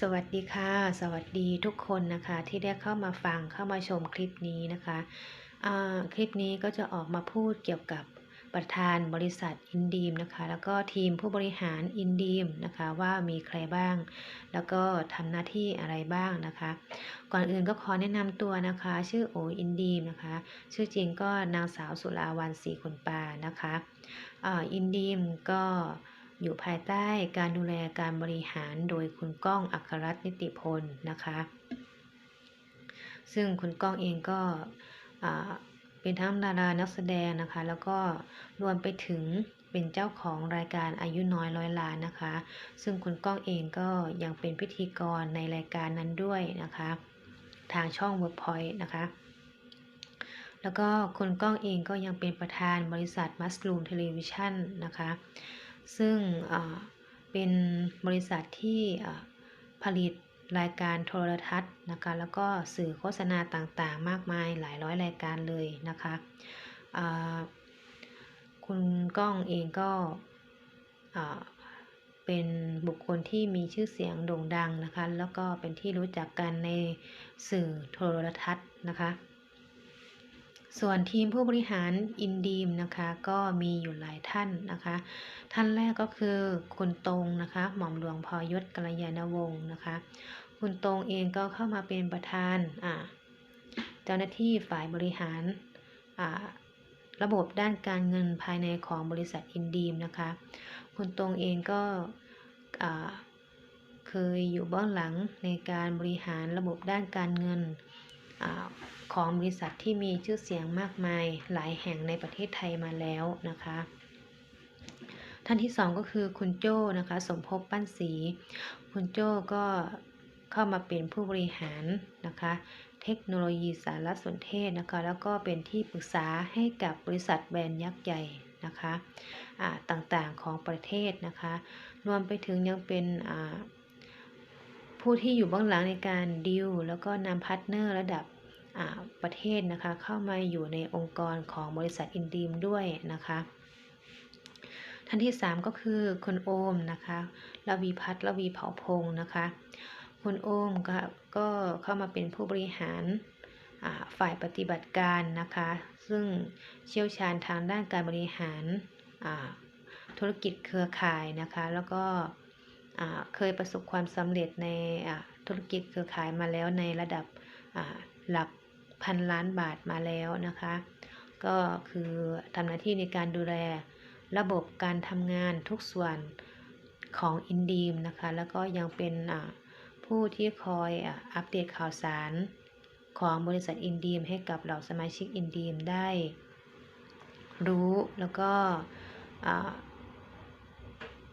สวัสดีค่ะ สวัสดีทุกคนนะคะที่ได้เข้ามาฟังเข้ามาชมคลิปนี้นะคะคลิปนี้ก็จะออกมาพูดเกี่ยวกับประธานบริษัทอินดีมนะคะ แล้วก็ทีมผู้บริหารอินดีมนะคะว่ามีใครบ้าง แล้วก็ทำหน้าที่อะไรบ้างนะคะ ก่อนอื่นก็ขอแนะนำตัวนะคะ ชื่อโออินดีมนะคะ ชื่อจริงก็นางสาวสุราวันศรีขุนปานะคะออินดีมก็ อยู่ภายใต้การดูแลการบริหารโดยคุณก้องอัครรัตน์นิติพลนะคะ ซึ่งคุณก้องเองก็เป็นทั้งดารานักแสดงนะคะ แล้วก็รวมไปถึงเป็นเจ้าของรายการอายุน้อยร้อยล้านนะคะ ซึ่งคุณก้องเองก็ยังเป็นพิธีกรในรายการนั้นด้วยนะคะ ทางช่อง Workpoint นะคะแล้วก็คุณก้องเองก็ยังเป็นประธานบริษัท Mushroom Television นะคะ ซึ่งเป็นบริษัทที่ผลิตรายการโทรทัศน์นะคะแล้วก็สื่อโฆษณาต่างๆ มากมายหลายร้อยรายการเลยนะคะคุณก้องเองก็เป็นบุคคลที่มีชื่อเสียงโด่งดังนะคะ แล้วก็เป็นที่รู้จักกันในสื่อโทรทัศน์นะคะ ส่วนทีมผู้บริหารอินดีมนะคะก็มีอยู่หลายท่านนะคะ ท่านแรกก็คือคุณตรงนะคะ หม่อมหลวงพอยศกัลยาณวงศ์นะคะ คุณตรงเองก็เข้ามาเป็นประธานอ่าเจ้าหน้าที่ฝ่ายบริหารอ่าระบบด้านการเงินภายในของบริษัทอินดีมนะคะ คุณตรงเองก็อ่าเคยอยู่เบื้องหลังในการบริหารระบบด้านการเงิน ของบริษัทที่มีชื่อเสียงมากมายหลายแห่งในประเทศไทยมาแล้วนะคะ ท่านที่สองก็คือคุณโจ้นะคะ สมภพปั้นศรีคุณโจ้ก็เข้ามาเป็นผู้บริหารนะคะ เทคโนโลยีสารสนเทศนะคะ แล้วก็เป็นที่ปรึกษาให้กับบริษัทแบรนด์ยักษ์ใหญ่นะคะะต่างๆของประเทศนะคะ รวมไปถึงยังเป็น ผู้ที่อยู่เบื้องหลังในการดิวแล้วก็นำพาร์ทเนอร์ระดับประเทศนะคะ เข้ามาอยู่ในองค์กรของบริษัทอินดีมด้วยนะคะ ท่านที่ 3 ก็คือคุณโอมนะคะลวีพัฒน์ลวีเผาพงศ์นะคะ คุณโอมก็ก็เข้ามาเป็นผู้บริหารฝ่ายปฏิบัติการนะคะ ซึ่งเชี่ยวชาญทางด้านการบริหารธุรกิจเครือข่ายนะคะ แล้วก็ เคยประสบความสำเร็จในธุรกิจเครือข่ายมาแล้วในระดับหลักพันล้านบาทมาแล้วนะคะ ก็คือทำหน้าที่ในการดูแลระบบการทำงานทุกส่วนของอินดีมนะคะ แล้วก็ยังเป็นผู้ที่คอยอัปเดตข่าวสารของบริษัทอินดีมให้กับเหล่าสมาชิกอินดีมได้ รู้แล้วก็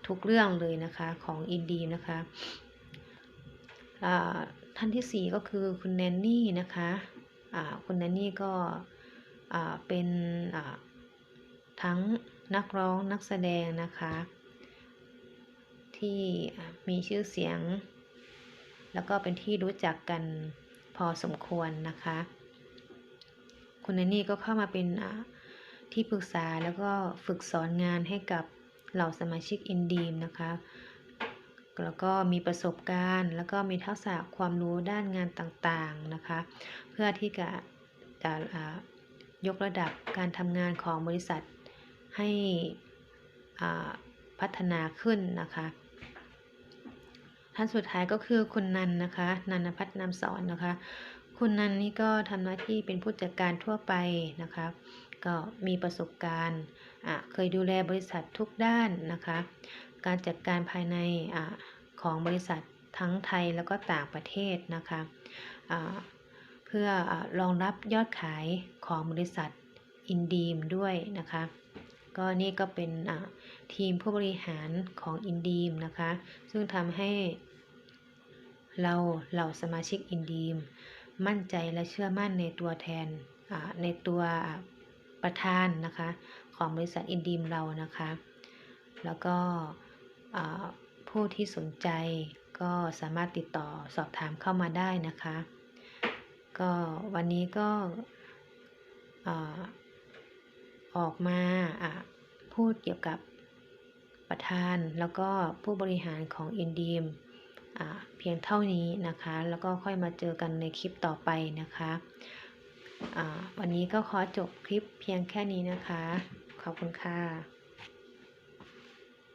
ทุกเรื่องเลยนะคะของอินดีนะคะท่านที่4ก็คือคุณแนนนี่นะคะคุณแนนนี่ก็เป็นทั้งนักร้องนักแสดงนะคะ ที่มีชื่อเสียง แล้วก็เป็นที่รู้จักกันพอสมควรนะคะ คุณแนนนี่ก็เข้ามาเป็นที่ปรึกษาแล้วก็ฝึกสอนงานให้กับ เหล่าสมาชิกอินดีมนะคะ แล้วก็มีประสบการณ์ แล้วก็มีทักษะความรู้ด้านงานต่างๆนะคะ เพื่อที่จะจะยกระดับการทำงานของบริษัทให้พัฒนาขึ้นนะคะท่านสุดท้ายก็คือคุณนันนะคะนันพัฒนามสอนนะคะ คุณนันนี่ก็ทำหน้าที่เป็นผู้จัดการทั่วไปนะคะ ก็มีประสบการณ์ เคยดูแลบริษัททุกด้านนะคะ การจัดการภายในอของบริษัททั้งไทยแล้วก็ต่างประเทศนะคะะเพื่ออรองรับยอดขายของบริษัทอินดีมด้วยนะคะ ก็นี่ก็เป็นทีมผู้บริหารของอินดีมนะคะ ซึ่งทำให้เราเหล่าสมาชิกอินดีมมั่นใจและเชื่อมั่นในตัวแทนในตัว ประธานนะคะของบริษัทอินดีมเรานะคะ แล้วก็ผู้ที่สนใจก็สามารถติดต่อสอบถามเข้ามาได้นะคะ ก็วันนี้ก็ออกมาพูดเกี่ยวกับประธานแล้วก็ผู้บริหารของอินดีมเพียงเท่านี้นะคะ แล้วก็ค่อยมาเจอกันในคลิปต่อไปนะคะ วันนี้ก็ขอจบคลิปเพียงแค่นี้นะคะ ขอบคุณค่ะ